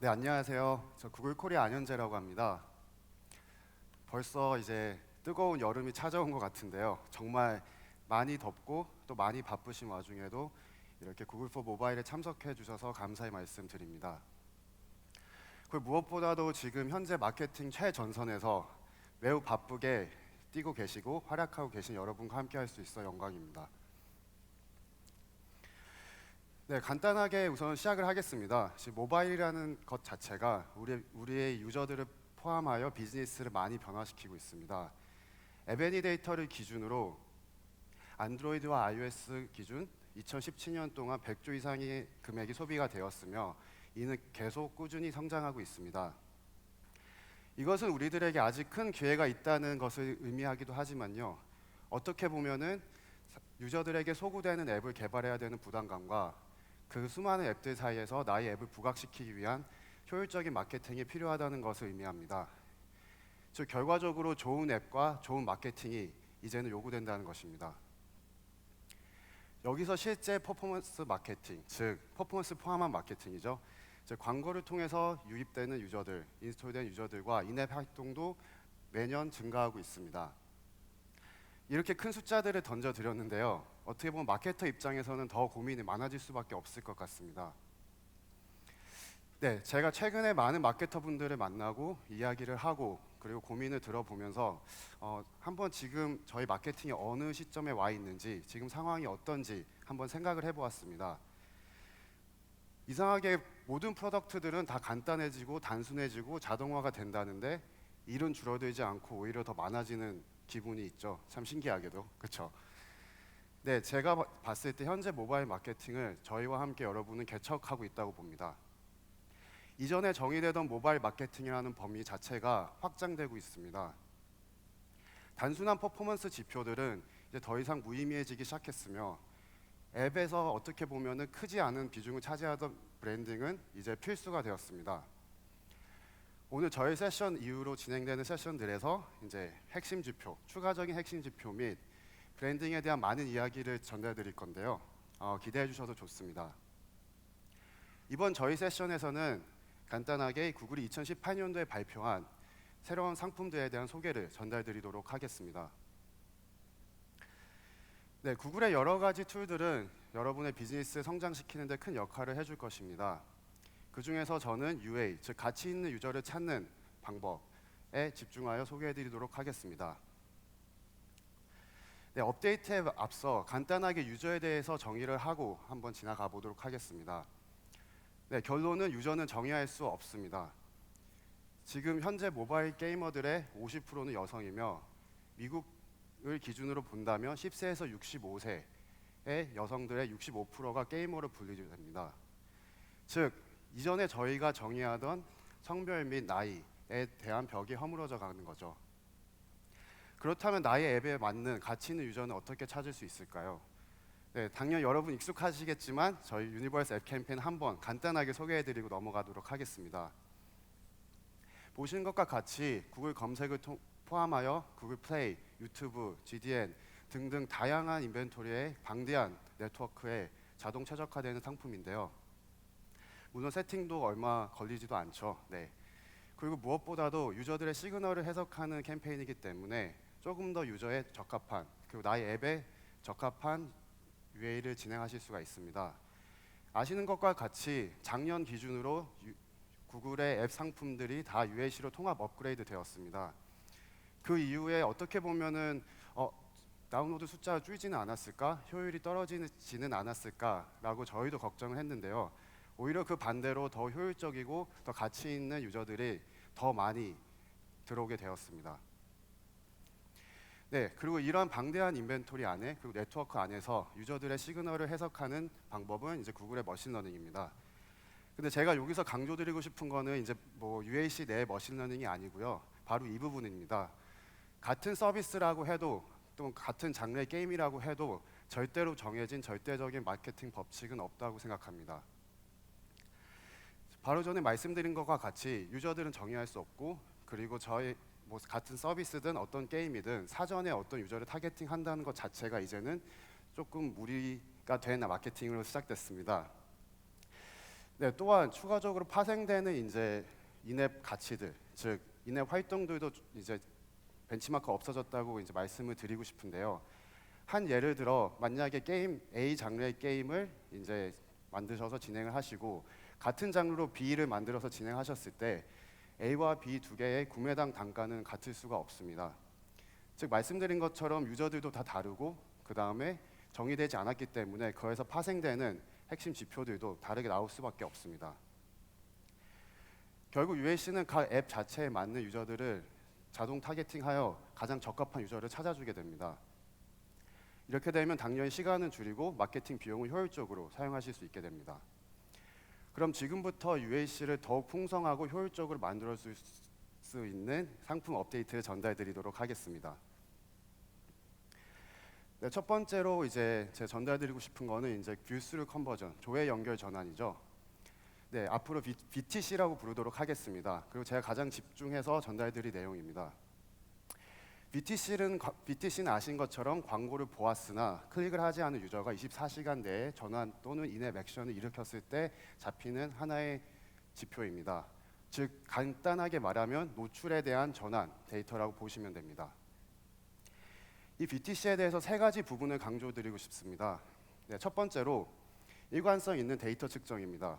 네, 안녕하세요. 저 구글 코리아 안현재라고 합니다. 벌써 이제 뜨거운 여름이 찾아온 것 같은데요. 정말 많이 덥고 또 많이 바쁘신 와중에도 이렇게 구글 포 모바일에 참석해 주셔서 감사의 말씀 드립니다. 그 무엇보다도 지금 현재 마케팅 최전선에서 매우 바쁘게 뛰고 계시고 활약하고 계신 여러분과 함께 할 수 있어 영광입니다. 네, 간단하게 우선 시작을 하겠습니다. 모바일이라는 것 자체가 우리 우리의 유저들을 포함하여 비즈니스를 많이 변화시키고 있습니다. 에베니 데이터를 기준으로 안드로이드와 iOS 기준 2017년 동안 100조 이상의 금액이 소비가 되었으며 이는 계속 꾸준히 성장하고 있습니다. 이것은 우리들에게 아직 큰 기회가 있다는 것을 의미하기도 하지만요. 어떻게 보면은 유저들에게 소구되는 앱을 개발해야 되는 부담감과 그 수많은 앱들 사이에서 나의 앱을 부각시키기 위한 효율적인 마케팅이 필요하다는 것을 의미합니다. 즉 결과적으로 좋은 앱과 좋은 마케팅이 이제는 요구된다는 것입니다. 여기서 실제 퍼포먼스 마케팅, 즉 퍼포먼스 포함한 마케팅이죠. 즉 광고를 통해서 유입되는 유저들, 인스톨된 유저들과 인앱 활동도 매년 증가하고 있습니다. 이렇게 큰 숫자들을 던져 드렸는데요. 어떻게 보면 마케터 입장에서는 더 고민이 많아질 수밖에 없을 것 같습니다. 네, 제가 최근에 많은 마케터 분들을 만나고 이야기를 하고 그리고 고민을 들어보면서 어, 한번 지금 저희 마케팅이 어느 시점에 와 있는지 지금 상황이 어떤지 한번 생각을 해보았습니다. 이상하게 모든 프로덕트들은 다 간단해지고 단순해지고 자동화가 된다는데 일은 줄어들지 않고 오히려 더 많아지는 기분이 있죠. 참 신기하게도 그렇죠. 네, 제가 봐- 봤을 때 현재 모바일 마케팅을 저희와 함께 여러분은 개척하고 있다고 봅니다. 이전에 정의되던 모바일 마케팅이라는 범위 자체가 확장되고 있습니다. 단순한 퍼포먼스 지표들은 이제 더 이상 무의미해지기 시작했으며 앱에서 어떻게 보면은 크지 않은 비중을 차지하던 브랜딩은 이제 필수가 되었습니다. 오늘 저희 세션 이후로 진행되는 세션들에서 이제 핵심 지표, 추가적인 핵심 지표 및 브랜딩에 대한 많은 이야기를 전달드릴 건데요. 어, 기대해 주셔도 좋습니다. 이번 저희 세션에서는 간단하게 구글이 2018년도에 발표한 새로운 상품들에 대한 소개를 전달 드리도록 하겠습니다. 네, 구글의 여러 가지 툴들은 여러분의 비즈니스 성장시키는 데 큰 역할을 해줄 것입니다. 그 중에서 저는 UA, 즉 가치 있는 유저를 찾는 방법에 집중하여 소개해드리도록 하겠습니다. 네, 업데이트에 앞서 간단하게 유저에 대해서 정의를 하고 한번 지나가 보도록 하겠습니다. 네, 결론은 유저는 정의할 수 없습니다. 지금 현재 모바일 게이머들의 50%는 여성이며 미국을 기준으로 본다면 10세에서 65세의 여성들의 65%가 게이머로 분류됩니다. 즉 이전에 저희가 정의하던 성별 및 나이에 대한 벽이 허물어져 가는 거죠. 그렇다면 나의 앱에 맞는 가치 있는 유저는 어떻게 찾을 수 있을까요? 네, 당연 여러분 익숙하시겠지만 저희 유니버스 앱 캠페인 한번 간단하게 소개해드리고 넘어가도록 하겠습니다. 보시는 것과 같이 구글 검색을 통, 포함하여 구글 플레이, 유튜브, GDN 등등 다양한 인벤토리에 방대한 네트워크에 자동 최적화되는 상품인데요. 물론 세팅도 얼마 걸리지도 않죠. 네. 그리고 무엇보다도 유저들의 시그널을 해석하는 캠페인이기 때문에 조금 더 유저에 적합한 그리고 나의 앱에 적합한 UA를 진행하실 수가 있습니다. 아시는 것과 같이 작년 기준으로 유, 구글의 앱 상품들이 다 UAC로 통합 업그레이드 되었습니다. 그 이후에 어떻게 보면은 어, 다운로드 숫자가 줄지는 않았을까, 효율이 떨어지지는 않았을까라고 저희도 걱정을 했는데요. 오히려 그 반대로 더 효율적이고 더 가치 있는 유저들이 더 많이 들어오게 되었습니다. 네, 그리고 이러한 방대한 인벤토리 안에 그리고 네트워크 안에서 유저들의 시그널을 해석하는 방법은 이제 구글의 머신러닝입니다. 근데 제가 여기서 강조드리고 싶은 거는 이제 뭐 UAC 내 머신러닝이 아니고요. 바로 이 부분입니다. 같은 서비스라고 해도 또 같은 장르의 게임이라고 해도 절대로 정해진 절대적인 마케팅 법칙은 없다고 생각합니다. 바로 전에 말씀드린 것과 같이 유저들은 정의할 수 없고 그리고 저희 뭐 같은 서비스든 어떤 게임이든 사전에 어떤 유저를 타겟팅 한다는 것 자체가 이제는 조금 무리가 된 마케팅으로 시작됐습니다. 네, 또한 추가적으로 파생되는 이제 인앱 가치들, 즉 인앱 활동들도 이제 벤치마크 없어졌다고 이제 말씀을 드리고 싶은데요. 한 예를 들어 만약에 게임 A 장르의 게임을 이제 만드셔서 진행을 하시고 같은 장르로 B를 만들어서 진행하셨을 때 A와 B 두 개의 구매당 단가는 같을 수가 없습니다. 즉 말씀드린 것처럼 유저들도 다 다르고 그 다음에 정의되지 않았기 때문에 거기서 파생되는 핵심 지표들도 다르게 나올 수밖에 없습니다. 결국 UAC는 각 앱 자체에 맞는 유저들을 자동 타겟팅하여 가장 적합한 유저를 찾아주게 됩니다. 이렇게 되면 당연히 시간은 줄이고 마케팅 비용을 효율적으로 사용하실 수 있게 됩니다. 그럼 지금부터 UAC를 더욱 풍성하고 효율적으로 만들어 줄 수 있는 상품 업데이트를 전달 드리도록 하겠습니다. 네, 첫 번째로 이제 제 전달드리고 싶은 거는 이제 뷰스루 컨버전, 조회 연결 전환이죠. 네, 앞으로 B, BTC라고 부르도록 하겠습니다. 그리고 제가 가장 집중해서 전달드릴 내용입니다. BTC는 BTC는 아신 것처럼 광고를 보았으나 클릭을 하지 않은 유저가 24시간 내에 전환 또는 인앱 액션을 일으켰을 때 잡히는 하나의 지표입니다. 즉 간단하게 말하면 노출에 대한 전환 데이터라고 보시면 됩니다. 이 BTC에 대해서 세 가지 부분을 강조드리고 싶습니다. 네, 첫 번째로 일관성 있는 데이터 측정입니다.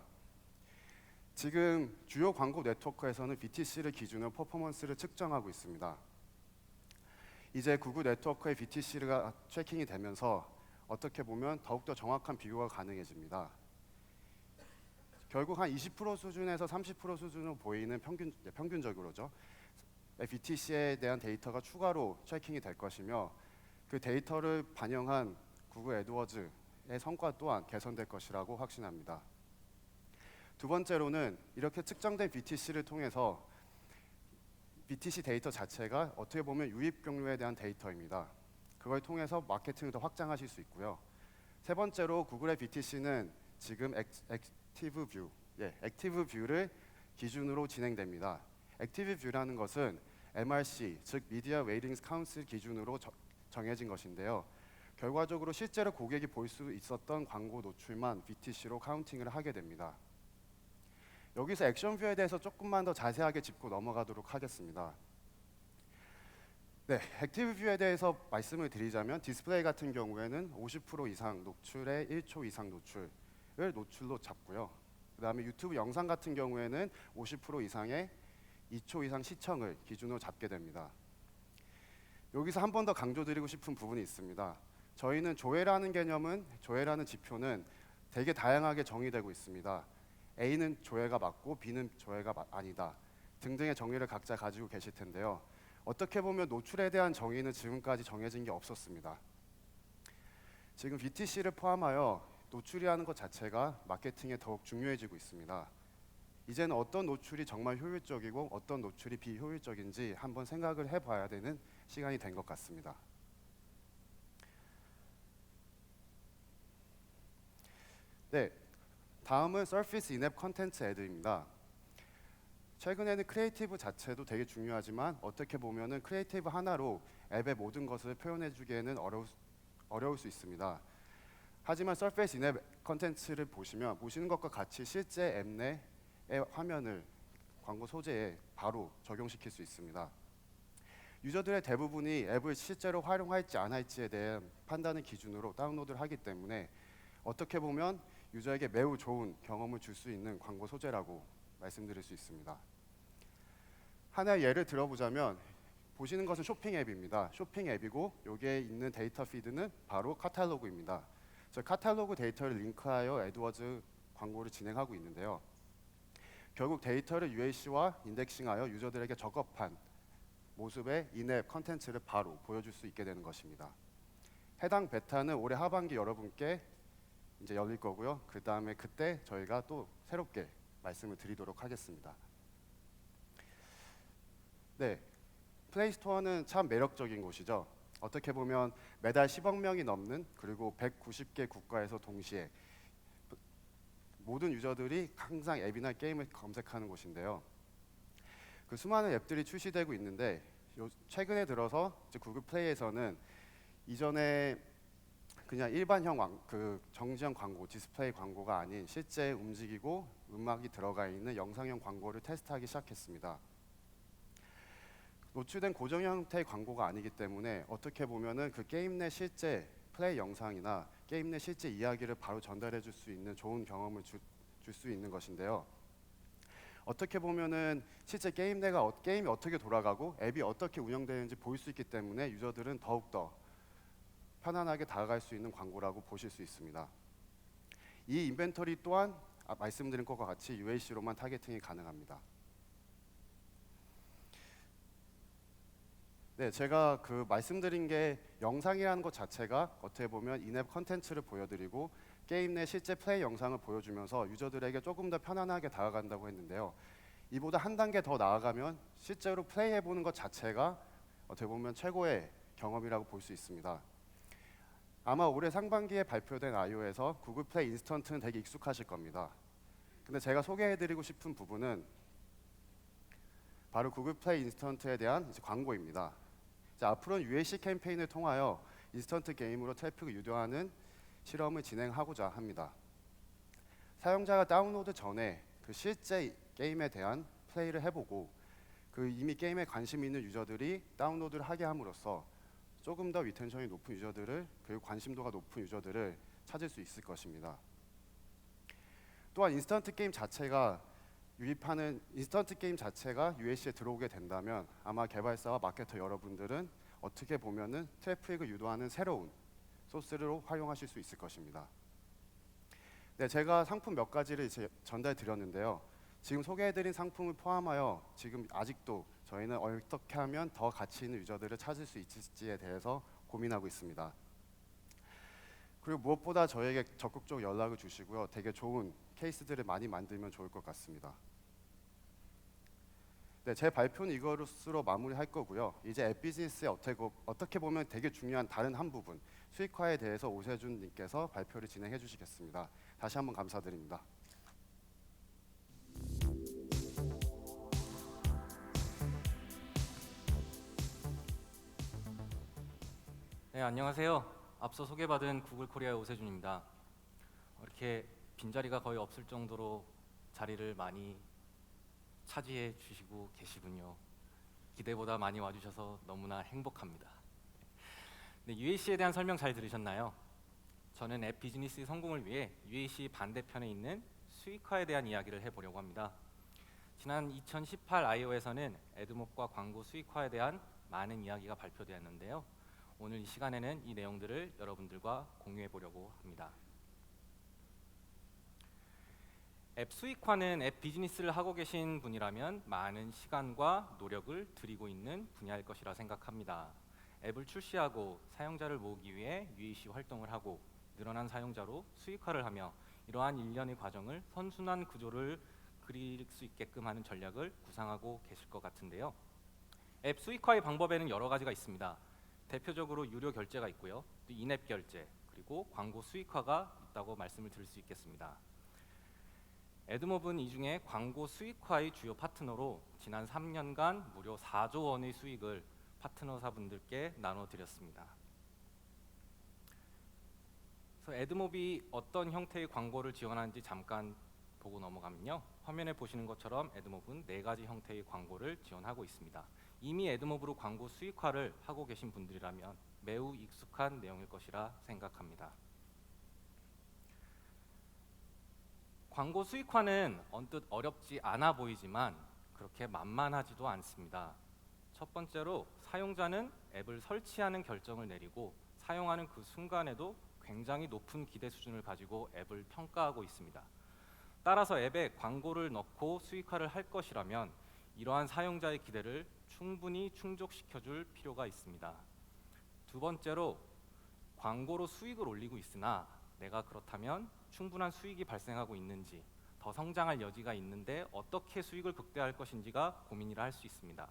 지금 주요 광고 네트워크에서는 BTC를 기준으로 퍼포먼스를 측정하고 있습니다. 이제 구글 네트워크의 BTC가 트래킹이 되면서 어떻게 보면 더욱더 정확한 비교가 가능해집니다. 결국 한 20% 수준에서 30% 수준으로 보이는 평균 네, 평균적으로죠. BTC에 대한 데이터가 추가로 트래킹이 될 것이며 그 데이터를 반영한 구글 애드워즈의 성과 또한 개선될 것이라고 확신합니다. 두 번째로는 이렇게 측정된 BTC를 통해서 BTC 데이터 자체가 어떻게 보면 유입 경로에 대한 데이터입니다. 그걸 통해서 마케팅을 더 확장하실 수 있고요. 세 번째로 구글의 BTC는 지금 액, 액티브 뷰, 예, 액티브 뷰를 기준으로 진행됩니다. 액티브 뷰라는 것은 MRC, 즉 미디어 웨이팅스 카운슬 기준으로 저, 정해진 것인데요. 결과적으로 실제로 고객이 볼 수 있었던 광고 노출만 BTC로 카운팅을 하게 됩니다. 여기서 액션 뷰에 대해서 조금만 더 자세하게 짚고 넘어가도록 하겠습니다. 네, 액티브 뷰에 대해서 말씀을 드리자면 디스플레이 같은 경우에는 50% 이상 노출에 1초 이상 노출을 노출로 잡고요. 그다음에 유튜브 영상 같은 경우에는 50% 이상의 2초 이상 시청을 기준으로 잡게 됩니다. 여기서 한 번 더 강조드리고 싶은 부분이 있습니다. 저희는 조회라는 개념은 조회라는 지표는 되게 다양하게 정의되고 있습니다. A는 조회가 맞고 B는 조회가 아니다 등등의 정의를 각자 가지고 계실 텐데요. 어떻게 보면 노출에 대한 정의는 지금까지 정해진 게 없었습니다. 지금 BTC를 포함하여 노출이라는 것 자체가 마케팅에 더욱 중요해지고 있습니다. 이제는 어떤 노출이 정말 효율적이고 어떤 노출이 비효율적인지 한번 생각을 해봐야 되는 시간이 된 것 같습니다. 네, 다음은 서피스 인앱 컨텐츠 애드입니다. 최근에는 크리에이티브 자체도 되게 중요하지만 어떻게 보면은 크리에이티브 하나로 앱의 모든 것을 표현해주기에는 어려울, 어려울 수 있습니다. 하지만 서페이스 인앱 컨텐츠를 보시면 보시는 것과 같이 실제 앱 내의 화면을 광고 소재에 바로 적용시킬 수 있습니다. 유저들의 대부분이 앱을 실제로 활용할지 안 할지에 대한 판단을 기준으로 다운로드를 하기 때문에 어떻게 보면 유저에게 매우 좋은 경험을 줄 수 있는 광고 소재라고 말씀드릴 수 있습니다. 하나의 예를 들어보자면 보시는 것은 쇼핑 앱입니다. 쇼핑 앱이고 여기에 있는 데이터 피드는 바로 카탈로그입니다. 저 카탈로그 데이터를 링크하여 애드워즈 광고를 진행하고 있는데요. 결국 데이터를 UAC와 인덱싱하여 유저들에게 적합한 모습의 인앱 컨텐츠를 바로 보여줄 수 있게 되는 것입니다. 해당 베타는 올해 하반기 여러분께 이제 열릴 거고요. 그 다음에 그때 저희가 또 새롭게 말씀을 드리도록 하겠습니다. 네, 플레이스토어는 참 매력적인 곳이죠. 어떻게 보면 매달 10억 명이 넘는 그리고 190개 국가에서 동시에 모든 유저들이 항상 앱이나 게임을 검색하는 곳인데요. 그 수많은 앱들이 출시되고 있는데 최근에 들어서 구글 플레이에서는 이전에 그냥 일반형 왕, 그 정지형 광고, 디스플레이 광고가 아닌 실제 움직이고 음악이 들어가 있는 영상형 광고를 테스트하기 시작했습니다. 노출된 고정 형태의 광고가 아니기 때문에 어떻게 보면은 그 게임 내 실제 플레이 영상이나 게임 내 실제 이야기를 바로 전달해 줄 수 있는 좋은 경험을 줄 수 있는 것인데요. 어떻게 보면은 실제 게임 내가 어, 게임이 어떻게 돌아가고 앱이 어떻게 운영되는지 보일 수 있기 때문에 유저들은 더욱 더 편안하게 다가갈 수 있는 광고라고 보실 수 있습니다. 이 인벤토리 또한 아, 말씀드린 것과 같이 UAC로만 타겟팅이 가능합니다. 네, 제가 그 말씀드린 게 영상이라는 것 자체가 어떻게 보면 인앱 컨텐츠를 보여드리고 게임 내 실제 플레이 영상을 보여주면서 유저들에게 조금 더 편안하게 다가간다고 했는데요. 이보다 한 단계 더 나아가면 실제로 플레이해 보는 것 자체가 어떻게 보면 최고의 경험이라고 볼 수 있습니다. 아마 올해 상반기에 발표된 iO에서 구글 플레이 인스턴트는 되게 익숙하실 겁니다. 근데 제가 소개해드리고 싶은 부분은 바로 구글 플레이 인스턴트에 대한 광고입니다. 자, 앞으로는 UAC 캠페인을 통하여 인스턴트 게임으로 트래픽을 유도하는 실험을 진행하고자 합니다. 사용자가 다운로드 전에 그 실제 게임에 대한 플레이를 해보고 그 이미 게임에 관심 있는 유저들이 다운로드를 하게 함으로써 조금 더 리텐션이 높은 유저들을 그리고 관심도가 높은 유저들을 찾을 수 있을 것입니다. 또한 인스턴트 게임 자체가 유입하는 인스턴트 게임 자체가 UAC에 들어오게 된다면 아마 개발사와 마케터 여러분들은 어떻게 보면은 트래픽을 유도하는 새로운 소스로 활용하실 수 있을 것입니다. 네, 제가 상품 몇 가지를 전달 드렸는데요. 지금 소개해드린 상품을 포함하여 지금 아직도 저희는 어떻게 하면 더 가치 있는 유저들을 찾을 수 있을지에 대해서 고민하고 있습니다. 그리고 무엇보다 저에게 적극적으로 연락을 주시고요. 되게 좋은 케이스들을 많이 만들면 좋을 것 같습니다. 네, 제 발표는 이것으로 마무리할 거고요. 이제 앱 비즈니스의 어떻게, 어떻게 보면 되게 중요한 다른 한 부분 수익화에 대해서 오세준 님께서 발표를 진행해 주시겠습니다. 다시 한번 감사드립니다. 네, 안녕하세요. 앞서 소개받은 구글 코리아의 오세준입니다. 어, 이렇게 빈자리가 거의 없을 정도로 자리를 많이 차지해 주시고 계시군요. 기대보다 많이 와주셔서 너무나 행복합니다. 네, UAC에 대한 설명 잘 들으셨나요? 저는 앱 비즈니스 성공을 위해 UAC 반대편에 있는 수익화에 대한 이야기를 해보려고 합니다. 지난 2018 iO에서는 애드몹과 광고 수익화에 대한 많은 이야기가 발표되었는데요. 오늘 이 시간에는 이 내용들을 여러분들과 공유해 보려고 합니다. 앱 수익화는 앱 비즈니스를 하고 계신 분이라면 많은 시간과 노력을 들이고 있는 분야일 것이라 생각합니다. 앱을 출시하고 사용자를 모으기 위해 UAC 활동을 하고 늘어난 사용자로 수익화를 하며 이러한 일련의 과정을 선순환 구조를 그릴 수 있게끔 하는 전략을 구상하고 계실 것 같은데요. 앱 수익화의 방법에는 여러 가지가 있습니다. 대표적으로 유료 결제가 있고요. 또 인앱 결제 그리고 광고 수익화가 있다고 말씀을 드릴 수 있겠습니다. 에드몹은 이 중에 광고 수익화의 주요 파트너로 지난 3년간 무려 4조 원의 수익을 파트너사분들께 나눠 드렸습니다. 그래서 에드몹이 어떤 형태의 광고를 지원하는지 잠깐 보고 넘어가면요. 화면에 보시는 것처럼 에드몹은 네 가지 형태의 광고를 지원하고 있습니다. 이미 에드몹으로 광고 수익화를 하고 계신 분들이라면 매우 익숙한 내용일 것이라 생각합니다. 광고 수익화는 언뜻 어렵지 않아 보이지만 그렇게 만만하지도 않습니다. 첫 번째로 사용자는 앱을 설치하는 결정을 내리고 사용하는 그 순간에도 굉장히 높은 기대 수준을 가지고 앱을 평가하고 있습니다. 따라서 앱에 광고를 넣고 수익화를 할 것이라면 이러한 사용자의 기대를 충분히 충족시켜 줄 필요가 있습니다. 두 번째로 광고로 수익을 올리고 있으나 내가 그렇다면 충분한 수익이 발생하고 있는지 더 성장할 여지가 있는데 어떻게 수익을 극대화할 것인지가 고민이라 할 수 있습니다.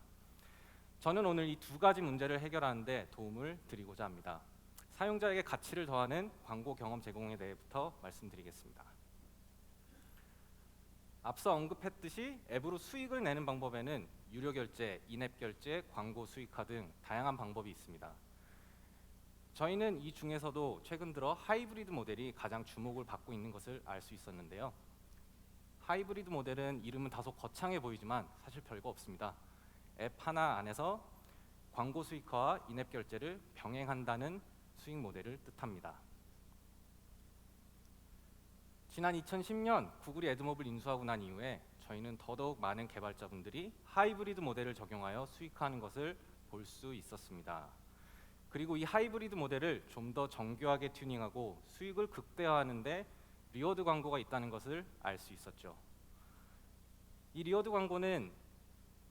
저는 오늘 이 두 가지 문제를 해결하는데 도움을 드리고자 합니다. 사용자에게 가치를 더하는 광고 경험 제공에 대해부터 말씀드리겠습니다. 앞서 언급했듯이 앱으로 수익을 내는 방법에는 유료 결제, 인앱 결제, 광고 수익화 등 다양한 방법이 있습니다. 저희는 이 중에서도 최근 들어 하이브리드 모델이 가장 주목을 받고 있는 것을 알 수 있었는데요. 하이브리드 모델은 이름은 다소 거창해 보이지만 사실 별거 없습니다. 앱 하나 안에서 광고 수익화와 인앱 결제를 병행한다는 수익 모델을 뜻합니다. 지난 2010년 구글이 애드몹을 인수하고 난 이후에 저희는 더더욱 많은 개발자분들이 하이브리드 모델을 적용하여 수익화하는 것을 볼 수 있었습니다. 그리고 이 하이브리드 모델을 좀 더 정교하게 튜닝하고 수익을 극대화하는데 리워드 광고가 있다는 것을 알 수 있었죠. 이 리워드 광고는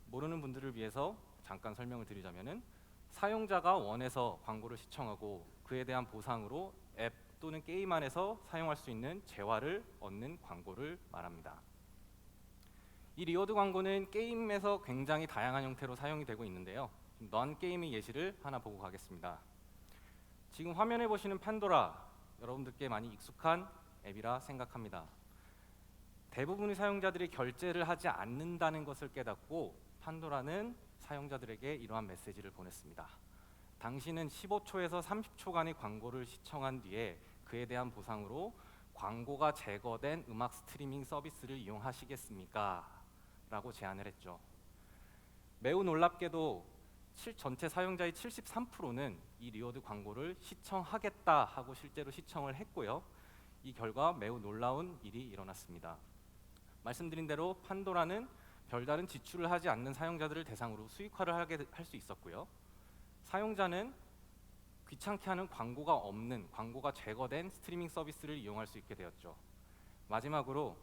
모르는 분들을 위해서 잠깐 설명을 드리자면은 사용자가 원해서 광고를 시청하고 그에 대한 보상으로 앱 또는 게임 안에서 사용할 수 있는 재화를 얻는 광고를 말합니다. 이 리워드 광고는 게임에서 굉장히 다양한 형태로 사용이 되고 있는데요. 넌 게임의 예시를 하나 보고 가겠습니다. 지금 화면에 보시는 판도라 여러분들께 많이 익숙한 앱이라 생각합니다. 대부분의 사용자들이 결제를 하지 않는다는 것을 깨닫고 판도라는 사용자들에게 이러한 메시지를 보냈습니다. 당신은 15초에서 30초간의 광고를 시청한 뒤에 그에 대한 보상으로 광고가 제거된 음악 스트리밍 서비스를 이용하시겠습니까? 라고 제안을 했죠. 매우 놀랍게도 칠- 전체 사용자의 73%는 이 리워드 광고를 시청하겠다 하고 실제로 시청을 했고요. 이 결과 매우 놀라운 일이 일어났습니다. 말씀드린 대로 판도라는 별다른 지출을 하지 않는 사용자들을 대상으로 수익화를 하게 할 수 있었고요. 사용자는 귀찮게 하는 광고가 없는 광고가 제거된 스트리밍 서비스를 이용할 수 있게 되었죠. 마지막으로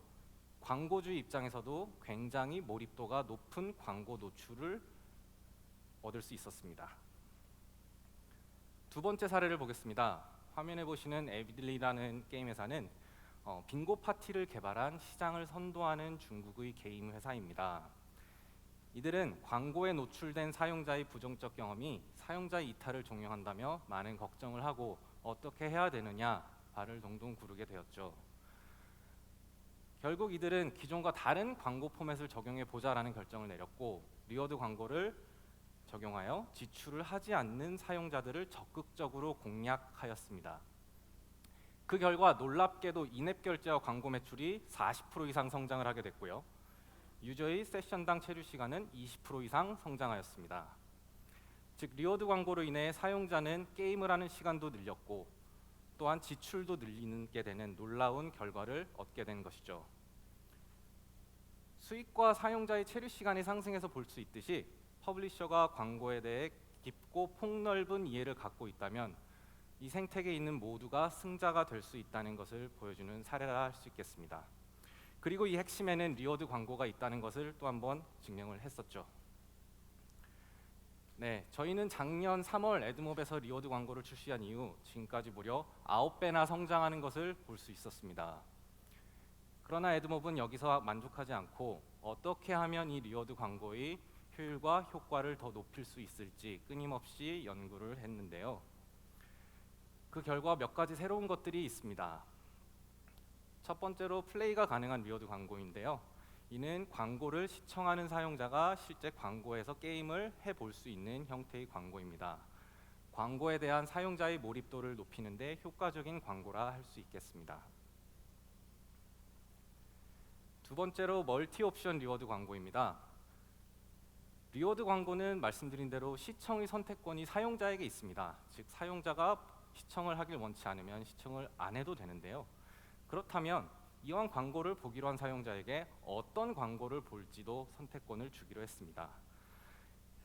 광고주의 입장에서도 굉장히 몰입도가 높은 광고 노출을 얻을 수 있었습니다. 두 번째 사례를 보겠습니다. 화면에 보시는 에비들리라는 게임 회사는 어, 빙고 파티를 개발한 시장을 선도하는 중국의 게임 회사입니다. 이들은 광고에 노출된 사용자의 부정적 경험이 사용자의 이탈을 종용한다며 많은 걱정을 하고 어떻게 해야 되느냐 발을 동동 구르게 되었죠. 결국 이들은 기존과 다른 광고 포맷을 적용해 보자라는 결정을 내렸고 리워드 광고를 적용하여 지출을 하지 않는 사용자들을 적극적으로 공략하였습니다. 그 결과 놀랍게도 인앱 결제와 광고 매출이 40% 이상 성장을 하게 됐고요. 유저의 세션당 체류 시간은 20% 이상 성장하였습니다. 즉 리워드 광고로 인해 사용자는 게임을 하는 시간도 늘렸고 또한 지출도 늘리게 되는 놀라운 결과를 얻게 된 것이죠. 수익과 사용자의 체류 시간이 상승해서 볼 수 있듯이 퍼블리셔가 광고에 대해 깊고 폭넓은 이해를 갖고 있다면 이 생태계에 있는 모두가 승자가 될 수 있다는 것을 보여주는 사례라 할 수 있겠습니다. 그리고 이 핵심에는 리워드 광고가 있다는 것을 또 한번 증명을 했었죠. 네, 저희는 작년 3월 에드몹에서 리워드 광고를 출시한 이후 지금까지 무려 9배나 성장하는 것을 볼 수 있었습니다. 그러나 에드몹은 여기서 만족하지 않고 어떻게 하면 이 리워드 광고의 효율과 효과를 더 높일 수 있을지 끊임없이 연구를 했는데요. 그 결과 몇 가지 새로운 것들이 있습니다. 첫 번째로 플레이가 가능한 리워드 광고인데요. 이는 광고를 시청하는 사용자가 실제 광고에서 게임을 해볼 수 있는 형태의 광고입니다. 광고에 대한 사용자의 몰입도를 높이는데 효과적인 광고라 할 수 있겠습니다. 두 번째로 멀티 옵션 리워드 광고입니다. 리워드 광고는 말씀드린 대로 시청의 선택권이 사용자에게 있습니다. 즉 사용자가 시청을 하길 원치 않으면 시청을 안 해도 되는데요. 그렇다면 이왕 광고를 보기로 한 사용자에게 어떤 광고를 볼지도 선택권을 주기로 했습니다.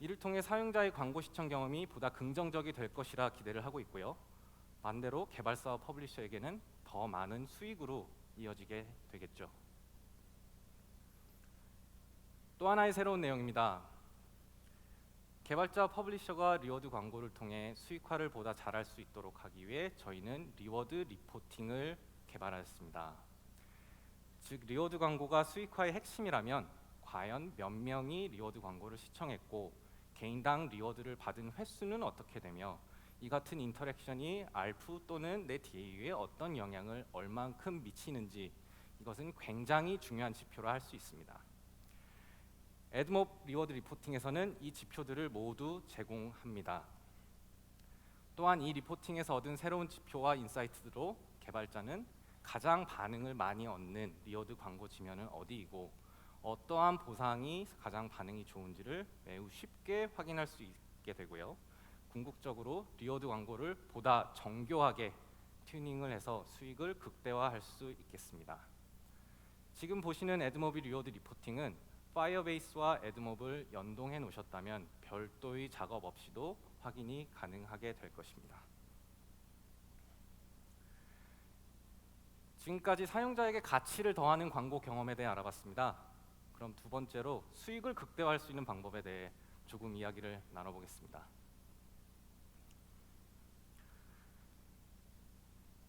이를 통해 사용자의 광고 시청 경험이 보다 긍정적이 될 것이라 기대를 하고 있고요. 반대로 개발사와 퍼블리셔에게는 더 많은 수익으로 이어지게 되겠죠. 또 하나의 새로운 내용입니다. 개발자 퍼블리셔가 리워드 광고를 통해 수익화를 보다 잘할 수 있도록 하기 위해 저희는 리워드 리포팅을 개발하였습니다. 즉 리워드 광고가 수익화의 핵심이라면 과연 몇 명이 리워드 광고를 시청했고 개인당 리워드를 받은 횟수는 어떻게 되며 이 같은 인터랙션이 알프 또는 내 DAU에 어떤 영향을 얼만큼 미치는지 이것은 굉장히 중요한 지표라 할 수 있습니다. 에드몹 리워드 리포팅에서는 이 지표들을 모두 제공합니다. 또한 이 리포팅에서 얻은 새로운 지표와 인사이트로 개발자는 가장 반응을 많이 얻는 리어드 광고 지면은 어디이고 어떠한 보상이 가장 반응이 좋은지를 매우 쉽게 확인할 수 있게 되고요. 궁극적으로 리어드 광고를 보다 정교하게 튜닝을 해서 수익을 극대화할 수 있겠습니다. 지금 보시는 에드모비 리워드 리포팅은 파이어베이스와 에드몹을 연동해 놓으셨다면 별도의 작업 없이도 확인이 가능하게 될 것입니다. 지금까지 사용자에게 가치를 더하는 광고 경험에 대해 알아봤습니다. 그럼 두 번째로 수익을 극대화할 수 있는 방법에 대해 조금 이야기를 나눠보겠습니다.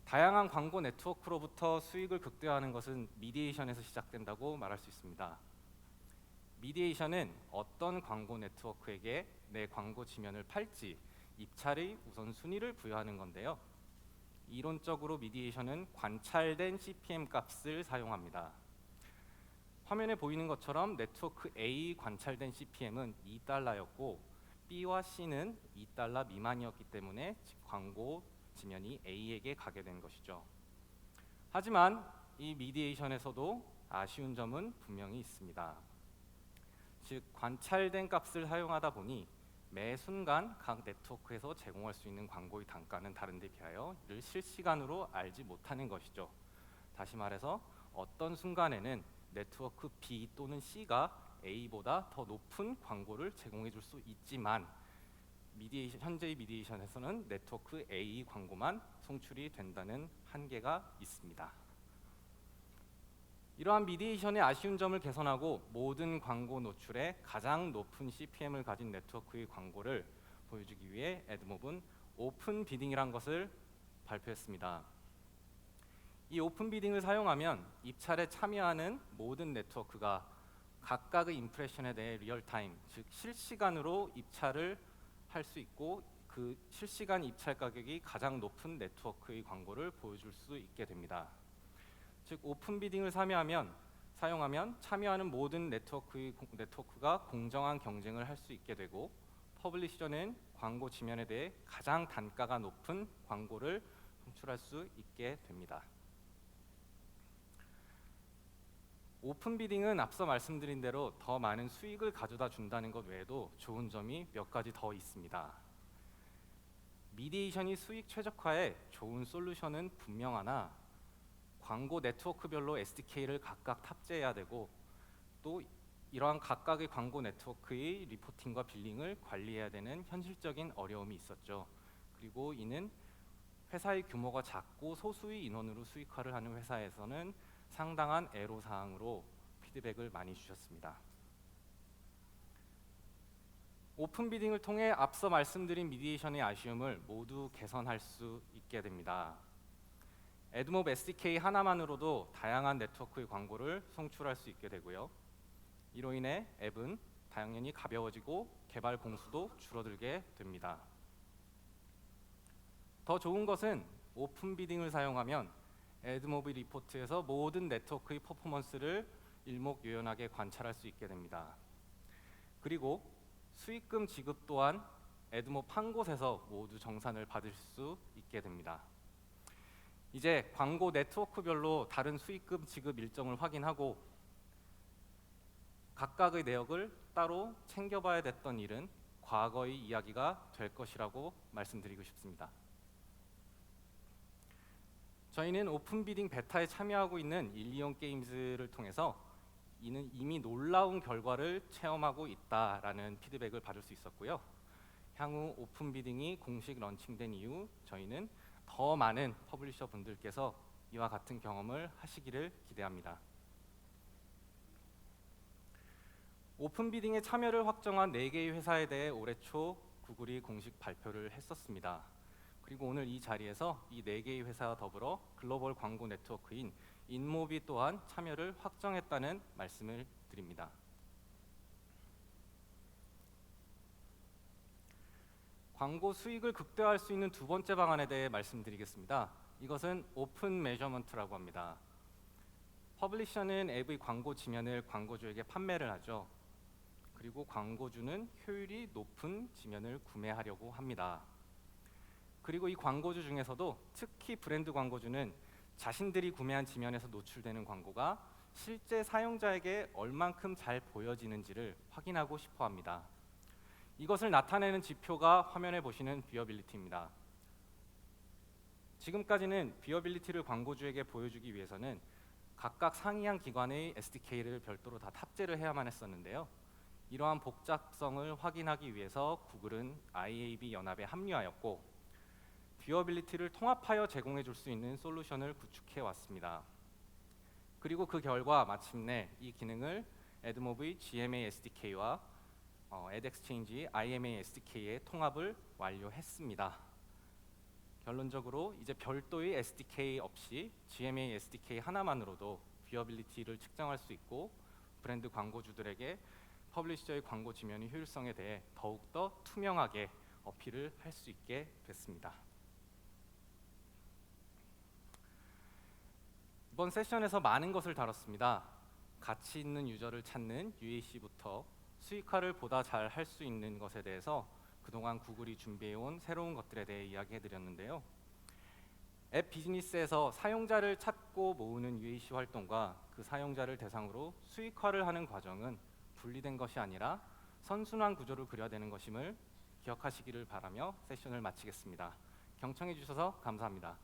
다양한 광고 네트워크로부터 수익을 극대화하는 것은 미디에이션에서 시작된다고 말할 수 있습니다. 미디에이션은 어떤 광고 네트워크에게 내 광고 지면을 팔지 입찰의 우선순위를 부여하는 건데요. 이론적으로 미디에이션은 관찰된 CPM 값을 사용합니다. 화면에 보이는 것처럼 네트워크 A 관찰된 CPM은 2달러였고 B와 C는 2달러 미만이었기 때문에 광고 지면이 A에게 가게 된 것이죠. 하지만 이 미디에이션에서도 아쉬운 점은 분명히 있습니다. 즉 관찰된 값을 사용하다 보니 매 순간 각 네트워크에서 제공할 수 있는 광고의 단가는 다른 데 비하여 이를 실시간으로 알지 못하는 것이죠. 다시 말해서 어떤 순간에는 네트워크 B 또는 C가 A보다 더 높은 광고를 제공해 줄 수 있지만 미디에이션, 현재의 미디에이션에서는 네트워크 A 광고만 송출이 된다는 한계가 있습니다. 이러한 미디에이션의 아쉬운 점을 개선하고 모든 광고 노출에 가장 높은 CPM을 가진 네트워크의 광고를 보여주기 위해 에드몹은 오픈 비딩이란 것을 발표했습니다. 이 오픈 비딩을 사용하면 입찰에 참여하는 모든 네트워크가 각각의 임프레션에 대해 리얼타임, 즉 실시간으로 입찰을 할 수 있고 그 실시간 입찰 가격이 가장 높은 네트워크의 광고를 보여줄 수 있게 됩니다. 즉 오픈 비딩을 참여하면 사용하면 참여하는 모든 네트워크의 공- 네트워크가 공정한 경쟁을 할 수 있게 되고 퍼블리셔는 광고 지면에 대해 가장 단가가 높은 광고를 송출할 수 있게 됩니다. 오픈 비딩은 앞서 말씀드린 대로 더 많은 수익을 가져다 준다는 것 외에도 좋은 점이 몇 가지 더 있습니다. 미디에이션이 수익 최적화에 좋은 솔루션은 분명하나 광고 네트워크별로 SDK를 각각 탑재해야 되고 또 이러한 각각의 광고 네트워크의 리포팅과 빌링을 관리해야 되는 현실적인 어려움이 있었죠. 그리고 이는 회사의 규모가 작고 소수의 인원으로 수익화를 하는 회사에서는 상당한 애로 사항으로 피드백을 많이 주셨습니다. 오픈 비딩을 통해 앞서 말씀드린 미디에이션의 아쉬움을 모두 개선할 수 있게 됩니다. 에드몹 SDK 하나만으로도 다양한 네트워크의 광고를 송출할 수 있게 되고요. 이로 인해 앱은 당연히 가벼워지고 개발 공수도 줄어들게 됩니다. 더 좋은 것은 오픈 비딩을 사용하면 에드모비 리포트에서 모든 네트워크의 퍼포먼스를 일목요연하게 관찰할 수 있게 됩니다. 그리고 수익금 지급 또한 에드몹 한 곳에서 모두 정산을 받을 수 있게 됩니다. 이제 광고 네트워크별로 다른 수익금 지급 일정을 확인하고 각각의 내역을 따로 챙겨봐야 됐던 일은 과거의 이야기가 될 것이라고 말씀드리고 싶습니다. 저희는 오픈 비딩 베타에 참여하고 있는 일리온 게임즈를 통해서 이는 이미 놀라운 결과를 체험하고 있다라는 피드백을 받을 수 있었고요. 향후 오픈 비딩이 공식 런칭된 이후 저희는 더 많은 퍼블리셔 분들께서 이와 같은 경험을 하시기를 기대합니다. 오픈 비딩에 참여를 확정한 4개의 회사에 대해 올해 초 구글이 공식 발표를 했었습니다. 그리고 오늘 이 자리에서 이 4개의 회사와 더불어 글로벌 광고 네트워크인 인모비 또한 참여를 확정했다는 말씀을 드립니다. 광고 수익을 극대화할 수 있는 두 번째 방안에 대해 말씀드리겠습니다. 이것은 오픈 메저먼트라고 합니다. 퍼블리셔는 앱의 광고 지면을 광고주에게 판매를 하죠. 그리고 광고주는 효율이 높은 지면을 구매하려고 합니다. 그리고 이 광고주 중에서도 특히 브랜드 광고주는 자신들이 구매한 지면에서 노출되는 광고가 실제 사용자에게 얼만큼 잘 보여지는지를 확인하고 싶어 합니다. 이것을 나타내는 지표가 화면에 보시는 비어빌리티입니다. 지금까지는 비어빌리티를 광고주에게 보여주기 위해서는 각각 상이한 기관의 SDK를 별도로 다 탑재를 해야만 했었는데요. 이러한 복잡성을 확인하기 위해서 구글은 IAB 연합에 합류하였고 뷰어빌리티를 통합하여 제공해 줄 수 있는 솔루션을 구축해 왔습니다. 그리고 그 결과 마침내 이 기능을 에드모브의 GMA SDK와 어, 에드엑스체인지 IMA SDK의 통합을 완료했습니다. 결론적으로 이제 별도의 SDK 없이 GMA SDK 하나만으로도 뷰어빌리티를 측정할 수 있고 브랜드 광고주들에게 퍼블리셔의 광고 지면의 효율성에 대해 더욱더 투명하게 어필을 할 수 있게 됐습니다. 이번 세션에서 많은 것을 다뤘습니다. 가치 있는 유저를 찾는 UAC부터 수익화를 보다 잘 할 수 있는 것에 대해서 그동안 구글이 준비해온 새로운 것들에 대해 이야기해드렸는데요. 앱 비즈니스에서 사용자를 찾고 모으는 UAC 활동과 그 사용자를 대상으로 수익화를 하는 과정은 분리된 것이 아니라 선순환 구조를 그려야 되는 것임을 기억하시기를 바라며 세션을 마치겠습니다. 경청해 주셔서 감사합니다.